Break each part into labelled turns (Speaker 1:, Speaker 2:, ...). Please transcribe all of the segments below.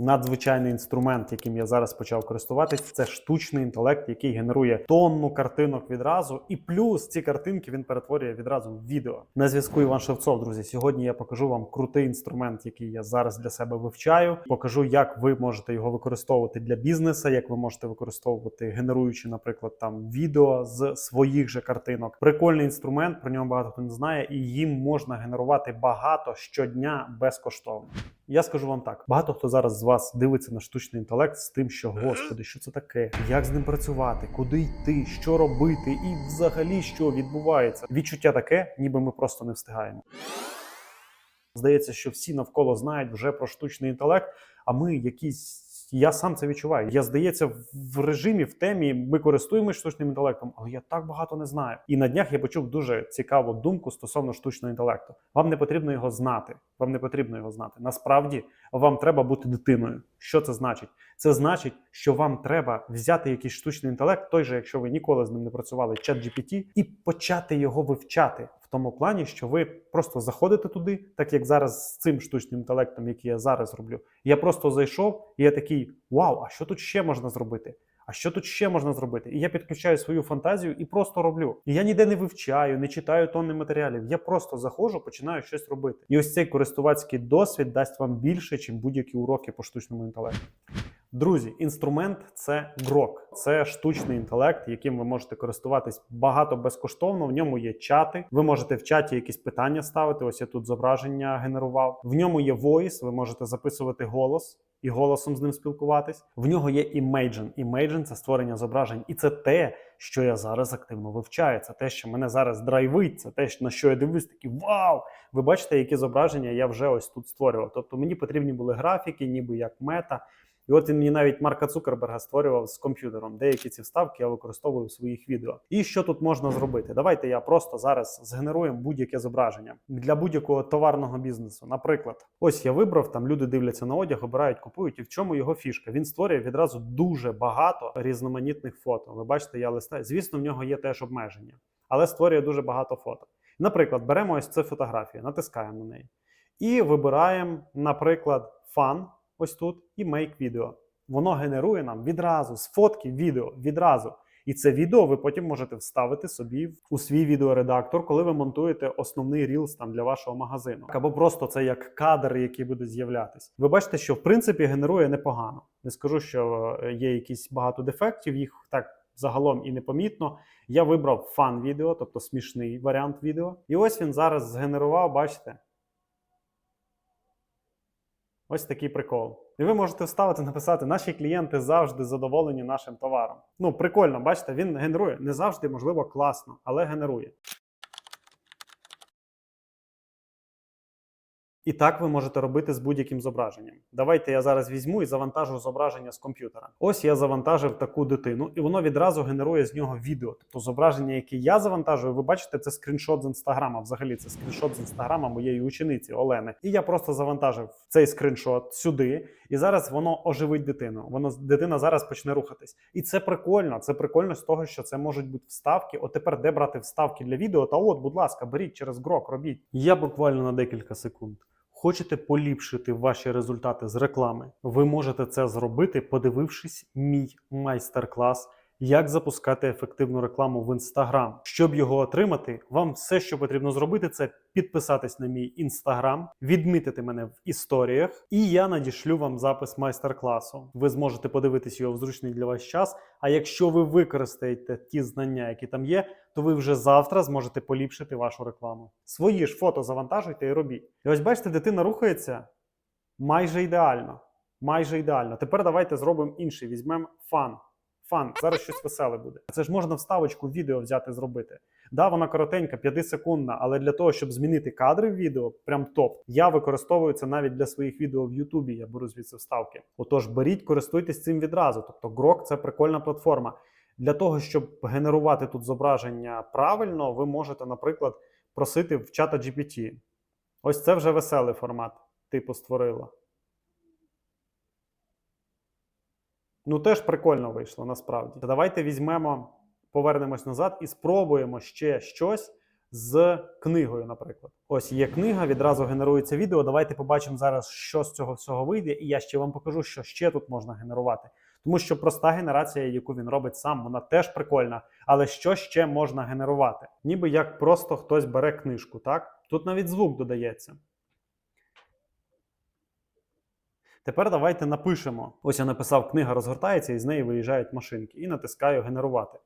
Speaker 1: надзвичайний інструмент, яким я зараз почав користуватись, це штучний інтелект, який генерує тонну картинок відразу. І плюс ці картинки він перетворює відразу в відео. На зв'язку Іван Шевцов, друзі. Сьогодні я покажу вам крутий інструмент, який я зараз для себе вивчаю. Покажу, як ви можете його використовувати для бізнесу, як ви можете використовувати, генеруючи, наприклад, там відео з своїх же картинок. Прикольний інструмент, про нього багато хто не знає, і їм можна генерувати багато щодня безкоштовно. Я скажу вам так: багато хто зараз з вас дивиться на штучний інтелект з тим, що господи, що це таке, як з ним працювати, куди йти, що робити, і взагалі що відбувається. Відчуття таке, ніби ми просто не встигаємо. Здається, що всі навколо знають вже про штучний інтелект, а ми якісь. Я сам це відчуваю. Я здається, в режимі, в темі ми користуємося штучним інтелектом, але я так багато не знаю. І на днях я почув дуже цікаву думку стосовно штучного інтелекту. Вам не потрібно його знати. Вам не потрібно його знати. Насправді вам треба бути дитиною. Що це значить? Це значить, що вам треба взяти якийсь штучний інтелект, той же, якщо ви ніколи з ним не працювали, чат GPT, і почати його вивчати тому плані, що ви просто заходите туди, так як зараз з цим штучним інтелектом, який я зараз роблю. Я просто зайшов, і я такий: Вау, а що тут ще можна зробити? А що тут ще можна зробити? І я підключаю свою фантазію і просто роблю. І я ніде не вивчаю, не читаю тонни матеріалів. Я просто заходжу, починаю щось робити. І ось цей користувацький досвід дасть вам більше, ніж будь-які уроки по штучному інтелекту. Друзі, інструмент це грок, це штучний інтелект, яким ви можете користуватись багато безкоштовно. В ньому є чати. Ви можете в чаті якісь питання ставити. Ось я тут зображення генерував. В ньому є voice, ви можете записувати голос і голосом з ним спілкуватись. В нього є Imagen. Imagen – це створення зображень, і це те, що я зараз активно вивчаю. Це те, що мене зараз драйвить. Це те, на що я дивлюсь, такі вау! Ви бачите, які зображення я вже ось тут створював. Тобто мені потрібні були графіки, ніби як мета. І от він мені навіть Марка Цукерберга створював з комп'ютером. Деякі ці вставки я використовую в своїх відео. І що тут можна зробити? Давайте я просто зараз згенеруємо будь-яке зображення для будь-якого товарного бізнесу. Наприклад, ось я вибрав там. Люди дивляться на одяг, обирають, купують. І в чому його фішка? Він створює відразу дуже багато різноманітних фото. Ви бачите, я листаю. Звісно, в нього є теж обмеження, але створює дуже багато фото. Наприклад, беремо ось цю фотографію, натискаємо на неї і вибираємо, наприклад, фан ось тут і make відео. Воно генерує нам відразу з фотки відео відразу. І це відео ви потім можете вставити собі у свій відеоредактор, коли ви монтуєте основний рілс там для вашого магазину. Або просто це як кадр, який буде з'являтись. Ви бачите, що в принципі генерує непогано. Не скажу, що е, є якісь багато дефектів, їх так загалом і непомітно. Я вибрав фан відео, тобто смішний варіант відео. І ось він зараз згенерував, бачите. Ось такий прикол. І ви можете вставити, написати, наші клієнти завжди задоволені нашим товаром. Ну, прикольно, бачите, він генерує. Не завжди, можливо, класно, але генерує. І так ви можете робити з будь-яким зображенням. Давайте я зараз візьму і завантажу зображення з комп'ютера. Ось я завантажив таку дитину, і воно відразу генерує з нього відео. Тобто зображення, яке я завантажую, ви бачите, це скріншот з інстаграма. Взагалі, це скріншот з інстаграма моєї учениці Олени. І я просто завантажив цей скріншот сюди, і зараз воно оживить дитину. Воно дитина зараз почне рухатись. І це прикольно. Це прикольно з того, що це можуть бути вставки. От тепер де брати вставки для відео? Та от, будь ласка, беріть через грок, робіть. Я буквально на декілька секунд. Хочете поліпшити ваші результати з реклами? Ви можете це зробити, подивившись мій майстер-клас, як запускати ефективну рекламу в Instagram. Щоб його отримати, вам все, що потрібно зробити, це підписатись на мій інстаграм, відмітити мене в історіях, і я надішлю вам запис майстер-класу. Ви зможете подивитись його в зручний для вас час. А якщо ви використаєте ті знання, які там є, то ви вже завтра зможете поліпшити вашу рекламу. Свої ж фото завантажуйте і робіть. І ось бачите, дитина рухається майже ідеально. Майже ідеально. Тепер давайте зробимо інший. Візьмемо фан. Фан, зараз щось веселе буде. Це ж можна вставочку в відео взяти зробити. Да, вона коротенька, 5 секундна, але для того, щоб змінити кадри в відео, прям топ. Я використовую це навіть для своїх відео в Ютубі. Я беру звідси вставки. Отож, беріть, користуйтесь цим відразу. Тобто, Grok – це прикольна платформа. Для того, щоб генерувати тут зображення правильно, ви можете, наприклад, просити в чата GPT. Ось це вже веселий формат, типу створила. Ну, теж прикольно вийшло насправді. Давайте візьмемо, повернемось назад і спробуємо ще щось з книгою, наприклад. Ось є книга, відразу генерується відео. Давайте побачимо зараз, що з цього всього вийде, і я ще вам покажу, що ще тут можна генерувати. Тому що проста генерація, яку він робить сам, вона теж прикольна. Але що ще можна генерувати? Ніби як просто хтось бере книжку, так? Тут навіть звук додається. Тепер давайте напишемо. Ось я написав, книга розгортається і з неї виїжджають машинки. І натискаю генерувати.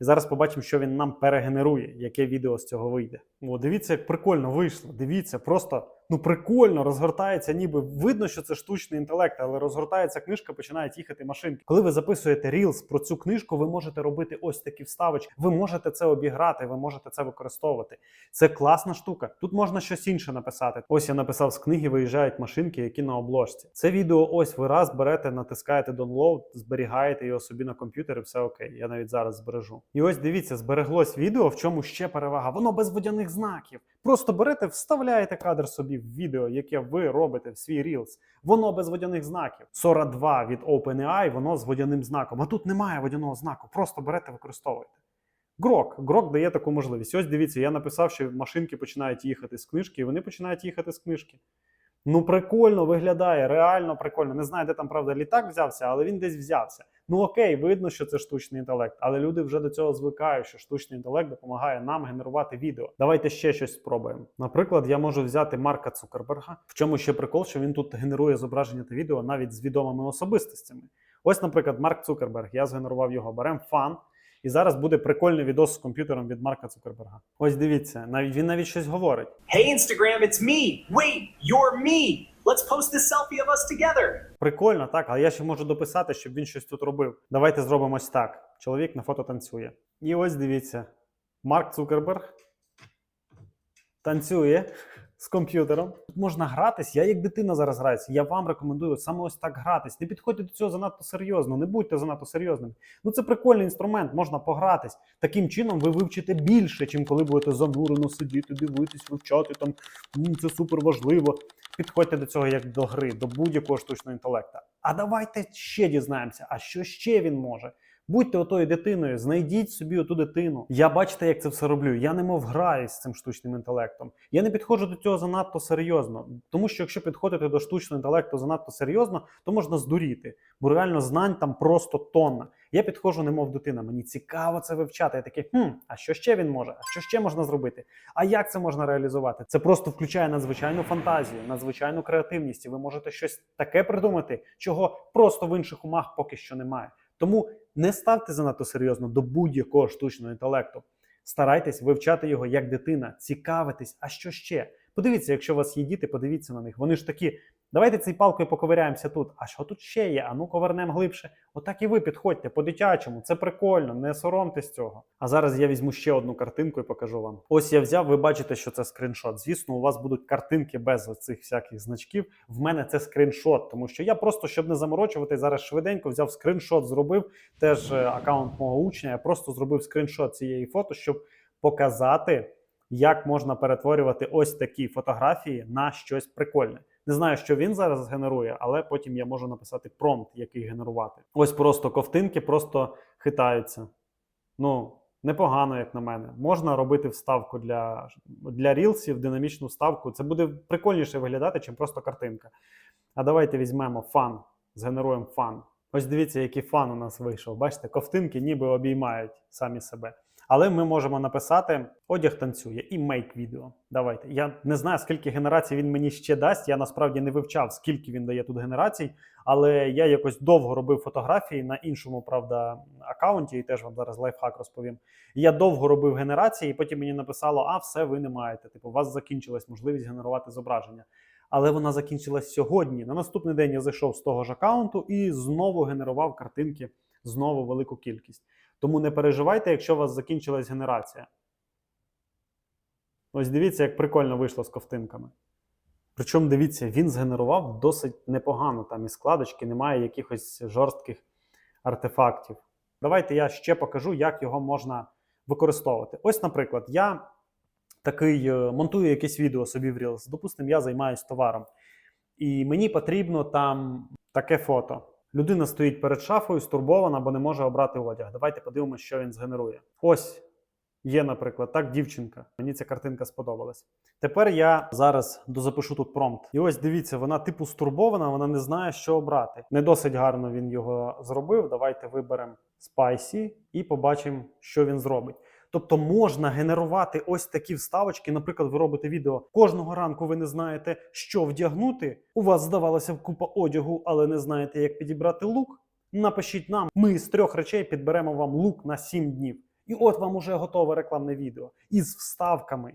Speaker 1: І зараз побачимо, що він нам перегенерує, яке відео з цього вийде. О, дивіться, як прикольно вийшло. Дивіться, просто ну прикольно розгортається, ніби видно, що це штучний інтелект, але розгортається книжка, починають їхати машинки. Коли ви записуєте Reels про цю книжку, ви можете робити ось такі вставочки. Ви можете це обіграти, ви можете це використовувати. Це класна штука. Тут можна щось інше написати. Ось я написав з книги, виїжджають машинки, які на обложці. Це відео, ось ви раз берете, натискаєте download, зберігаєте його собі на комп'ютері, все окей. Я навіть зараз збережу. І ось дивіться, збереглось відео, в чому ще перевага. Воно без водяних знаків. Просто берете, вставляєте кадр собі відео, яке ви робите в свій Reels. Воно без водяних знаків. Sora 2 від OpenAI, воно з водяним знаком. А тут немає водяного знаку. Просто берете, використовуєте. Грок. Грок дає таку можливість. Ось дивіться, я написав, що машинки починають їхати з книжки, і вони починають їхати з книжки. Ну, прикольно виглядає, реально прикольно. Не знаю, де там правда літак взявся, але він десь взявся. Ну окей, видно, що це штучний інтелект, але люди вже до цього звикають, що штучний інтелект допомагає нам генерувати відео. Давайте ще щось спробуємо. Наприклад, я можу взяти Марка Цукерберга. В чому ще прикол, що він тут генерує зображення та відео навіть з відомими особистостями. Ось, наприклад, Марк Цукерберг. Я згенерував його. Беремо фан. І зараз буде прикольний відос з комп'ютером від Марка Цукерберга. Ось дивіться, навіть він навіть щось говорить.
Speaker 2: Hey Instagram, it's me. Wait, you're me. Let's post this selfie of us together.
Speaker 1: Прикольно, так, але я ще можу дописати, щоб він щось тут робив. Давайте зробимо ось так. Чоловік на фото танцює. І ось дивіться: Марк Цукерберг танцює з комп'ютером. Тут можна гратись. Я як дитина зараз граюся. Я вам рекомендую саме ось так гратись. Не підходьте до цього занадто серйозно, не будьте занадто серйозними. Ну це прикольний інструмент, можна погратись. Таким чином ви вивчите більше, чим коли будете занурено сидіти, дивитись, вивчати там. Це супер важливо. Підходьте до цього як до гри, до будь-якого штучного інтелекта. А давайте ще дізнаємося, а що ще він може. Будьте отою дитиною, знайдіть собі оту дитину. Я бачите, як це все роблю. Я немов граюсь з цим штучним інтелектом. Я не підходжу до цього занадто серйозно. Тому що якщо підходити до штучного інтелекту занадто серйозно, то можна здуріти, бо реально знань там просто тонна. Я підходжу, немов дитина. Мені цікаво це вивчати. Я такий, хм, а що ще він може? А що ще можна зробити? А як це можна реалізувати? Це просто включає надзвичайну фантазію, надзвичайну креативність. І ви можете щось таке придумати, чого просто в інших умах поки що немає. Тому не ставте занадто серйозно до будь-якого штучного інтелекту. Старайтесь вивчати його як дитина, цікавитись, а що ще? Подивіться, якщо у вас є діти, подивіться на них. Вони ж такі. Давайте цією палкою поковиряємося тут. А що тут ще є? А ну ковернемо глибше. Отак і ви підходьте по-дитячому. Це прикольно, не соромтесь цього. А зараз я візьму ще одну картинку і покажу вам. Ось я взяв, ви бачите, що це скріншот. Звісно, у вас будуть картинки без цих всяких значків. В мене це скріншот, тому що я просто, щоб не заморочувати, зараз швиденько взяв скріншот, зробив теж е, аккаунт мого учня. Я просто зробив скріншот цієї фото, щоб показати, як можна перетворювати ось такі фотографії на щось прикольне. Не знаю, що він зараз генерує, але потім я можу написати промпт, який генерувати. Ось просто ковтинки просто хитаються. Ну, непогано, як на мене. Можна робити вставку для, для рілсів, динамічну вставку. Це буде прикольніше виглядати, чим просто картинка. А давайте візьмемо фан, згенеруємо фан. Ось дивіться, який фан у нас вийшов. Бачите, ковтинки ніби обіймають самі себе. Але ми можемо написати одяг танцює і make відео. Давайте. Я не знаю, скільки генерацій він мені ще дасть. Я насправді не вивчав, скільки він дає тут генерацій, але я якось довго робив фотографії на іншому, правда, аккаунті, і теж вам зараз лайфхак розповім. Я довго робив генерації, і потім мені написало: а все, ви не маєте. Типу, у вас закінчилась можливість генерувати зображення. Але вона закінчилась сьогодні. На наступний день я зайшов з того ж аккаунту і знову генерував картинки, знову велику кількість. Тому не переживайте, якщо у вас закінчилась генерація. Ось дивіться, як прикольно вийшло з ковтинками. Причому дивіться, він згенерував досить непогано. Там і складочки, немає якихось жорстких артефактів. Давайте я ще покажу, як його можна використовувати. Ось, наприклад, я такий е, монтую якесь відео собі в Reels. Допустимо, я займаюся товаром. І мені потрібно там таке фото. Людина стоїть перед шафою, стурбована, бо не може обрати одяг. Давайте подивимося, що він згенерує. Ось Є, наприклад, так, дівчинка. Мені ця картинка сподобалась. Тепер я зараз дозапишу тут промпт. І ось дивіться, вона типу стурбована, вона не знає, що обрати. Не досить гарно він його зробив. Давайте виберемо Spicy і побачимо, що він зробить. Тобто можна генерувати ось такі вставочки. Наприклад, ви робите відео кожного ранку. Ви не знаєте, що вдягнути. У вас здавалося купа одягу, але не знаєте, як підібрати лук. Напишіть нам, ми з трьох речей підберемо вам лук на 7 днів. І от вам уже готове рекламне відео із вставками.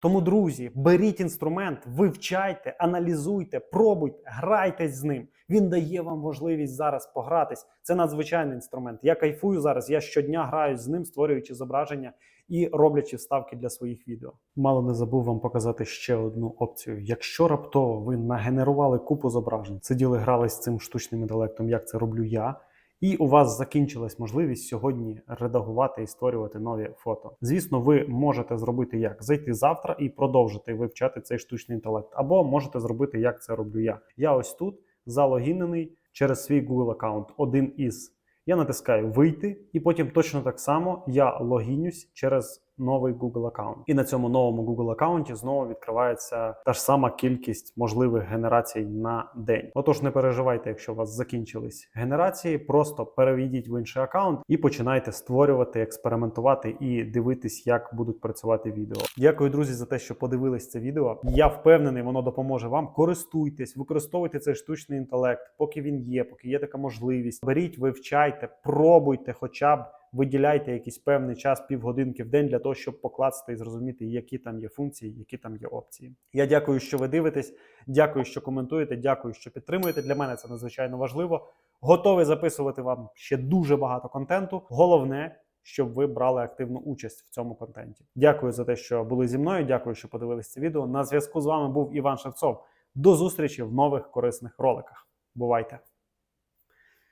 Speaker 1: Тому, друзі, беріть інструмент, вивчайте, аналізуйте, пробуйте, грайтесь з ним. Він дає вам можливість зараз погратись. Це надзвичайний інструмент. Я кайфую зараз. Я щодня граю з ним, створюючи зображення і роблячи вставки для своїх відео. Мало не забув вам показати ще одну опцію. Якщо раптово ви нагенерували купу зображень, сиділи, грали з цим штучним інтелектом, як це роблю я. І у вас закінчилась можливість сьогодні редагувати і створювати нові фото. Звісно, ви можете зробити як зайти завтра і продовжити вивчати цей штучний інтелект, або можете зробити, як це роблю я. Я ось тут залогінений через свій Google аккаунт, один із. Я натискаю вийти, і потім точно так само я логінюсь через новий Google аккаунт. І на цьому новому Google аккаунті знову відкривається та ж сама кількість можливих генерацій на день. Отож, не переживайте, якщо у вас закінчились генерації, просто переведіть в інший аккаунт і починайте створювати, експериментувати і дивитись, як будуть працювати відео. Дякую, друзі, за те, що подивились це відео. Я впевнений, воно допоможе вам. Користуйтесь, використовуйте цей штучний інтелект, поки він є, поки є така можливість. Беріть, вивчайте, пробуйте, хоча б. Виділяйте якийсь певний час, півгодинки в день для того, щоб покласти і зрозуміти, які там є функції, які там є опції. Я дякую, що ви дивитесь. Дякую, що коментуєте. Дякую, що підтримуєте. Для мене це надзвичайно важливо. Готовий записувати вам ще дуже багато контенту. Головне, щоб ви брали активну участь в цьому контенті. Дякую за те, що були зі мною. Дякую, що подивились це відео. На зв'язку з вами був Іван Шевцов. До зустрічі в нових корисних роликах. Бувайте!